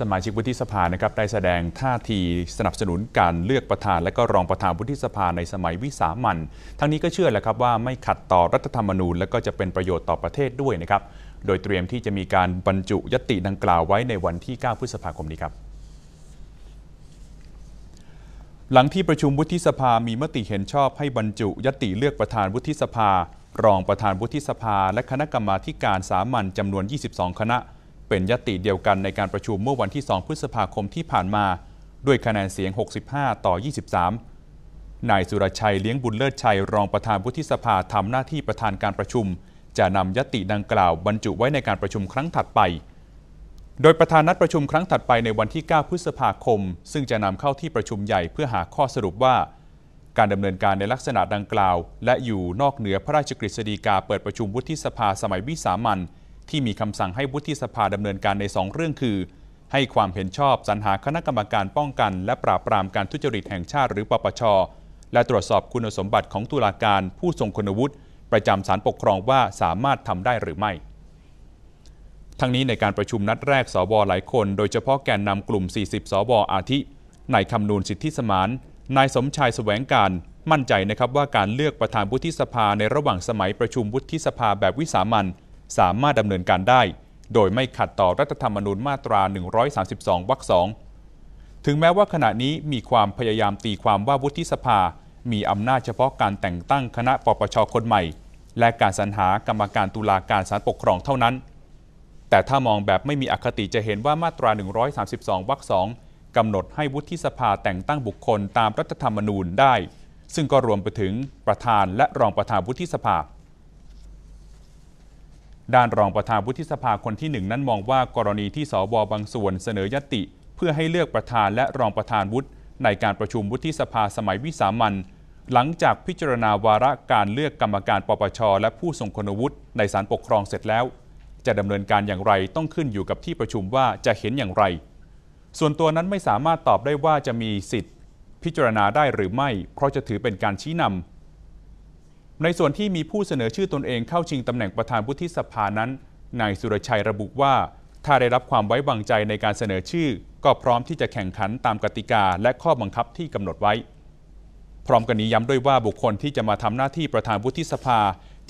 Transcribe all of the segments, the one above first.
สมาชิกวุฒิสภานะครับได้แสดงท่าทีสนับสนุนการเลือกประธาน และก็รองประธานวุฒิสภาในสมัยวิสามันทั้งนี้ก็เชื่อแหละครับว่าไม่ขัดต่อรัฐธรรมนูญ และก็จะเป็นประโยชน์ต่อประเทศด้วยนะครับโดยเตรียมที่จะมีการบรรจุยติดังกล่าวไว้ในวันที่ 9 พฤษภาคมนี้ครับหลังที่ประชุมวุฒิสภามีมติเห็นชอบให้บรรจุยติเลือกประธานวุฒิสภา รองประธานวุฒิสภา และคณะกรรมาการสามัญจำนวน 22 คณะ เป็นยติเดียวกันในการประชุมเมื่อวันที่ 2 พฤษภาคมที่ผ่านมา ด้วยคะแนนเสียง 65 ต่อ 23 นายสุรชัยเลี้ยงบุญเลิศชัยรองประธานวุฒิสภาทำหน้าที่ประธานการประชุม จะนำยติดังกล่าวบรรจุไว้ในการประชุมครั้งถัดไป โดยประธานนัดประชุมครั้งถัดไปในวันที่ 9 พฤษภาคม ซึ่งจะนำเข้าที่ประชุมใหญ่เพื่อหาข้อสรุปว่า การดำเนินการในลักษณะดังกล่าว และอยู่นอกเหนือพระราชกฤษฎีกาเปิดประชุมวุฒิสภาสมัยวิสามัน ที่มีคำสั่งให้วุฒิสภาดำเนินการใน 2 เรื่องคือ ให้ความเห็นชอบสรรหาคณะกรรมการป้องกัน และปราบปรามการทุจริตแห่งชาติหรือปปช และตรวจสอบคุณสมบัติของตุลาการผู้ทรงคุณวุฒิประจำศาลปกครองว่าสามารถทำได้หรือไม่ ทั้งนี้ในการประชุมนัดแรกสวหลายคน โดยเฉพาะแกนนำกลุ่ม 40 สวอาทินายคำนูนสิทธิสมาน นายสมชายแสวงการมั่นใจนะครับว่าการเลือกประธานวุฒิสภาในระหว่างสมัยประชุมวุฒิสภาแบบวิสามัน สามารถดำเนินการได้ โดยไม่ขัดต่อรัฐธรรมนูญมาตรา 132 วรรคสองถึงแม้ว่าขณะนี้มีความพยายามตีความว่าวุฒิสภา มีอำนาจเฉพาะการแต่งตั้งคณะปปชคนใหม่ และการสรรหากรรมการตุลาการศาลปกครองเท่านั้น แต่ถ้ามองแบบไม่มีอคติจะเห็นว่ามาตรา 132 วรรคสองกำหนดให้วุฒิสภาแต่งตั้งบุคคลตามรัฐธรรมนูญได้ ซึ่งก็รวมไปถึงประธานและรองประธานวุฒิสภา ด้านรองประธานวุฒิสภาคนที่หนึ่งนั้นมองว่ากรณีที่สวบางส่วนเสนอยติ เพื่อให้เลือกประธานและรองประธานวุฒิในการประชุมวุฒิสภาสมัยวิสามันหลังจากพิจารณาวาระการเลือกกรรมการปปช และผู้ทรงคุณวุฒิในศาลปกครองเสร็จแล้ว จะดำเนินการอย่างไรต้องขึ้นอยู่กับที่ประชุมว่าจะเห็นอย่างไร ส่วนตัวนั้นไม่สามารถตอบได้ว่าจะมีสิทธิ์ พิจารณาได้หรือไม่ เพราะจะถือเป็นการชี้นำ ในส่วนที่มีผู้เสนอชื่อตนเองเข้าชิงตำแหน่งประธานวุฒิสภานั้น นายสุรชัยระบุว่า ถ้าได้รับความไว้วางใจในการเสนอชื่อ ก็พร้อมที่จะแข่งขันตามกติกาและข้อบังคับที่กำหนดไว้ พร้อมกันนี้ย้ำด้วยว่าบุคคลที่จะมาทำหน้าที่ประธานวุฒิสภา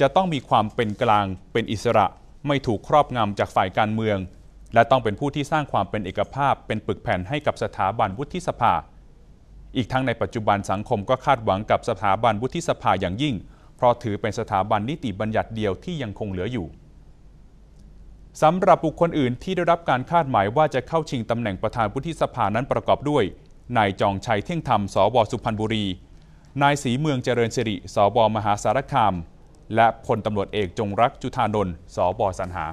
จะต้องมีความเป็นกลาง เป็นอิสระ ไม่ถูกครอบงำจากฝ่ายการเมือง และต้องเป็นผู้ที่สร้างความเป็นเอกภาพ เป็นปึกแผ่นให้กับสถาบันวุฒิสภา อีกทั้งในปัจจุบันสังคมก็คาดหวังกับสถาบันวุฒิสภาอย่างยิ่ง ราะถือเป็นสถาบันนิติบัญญัติเดียวที่ยังคงเหลืออยู่สำหรับบุคคลอื่นที่ได้รับการคาดหมายว่าจะเข้าชิงตำแหน่งประธานวุฒิสภานั้นประกอบด้วย นายจองชัยเที่ยงธรรม สวสุพรรณบุรี นายศรีเมืองเจริญสิริ สวมหาสารคาม และพลตำรวจเอกจงรักจุธานนท์ สวสันหา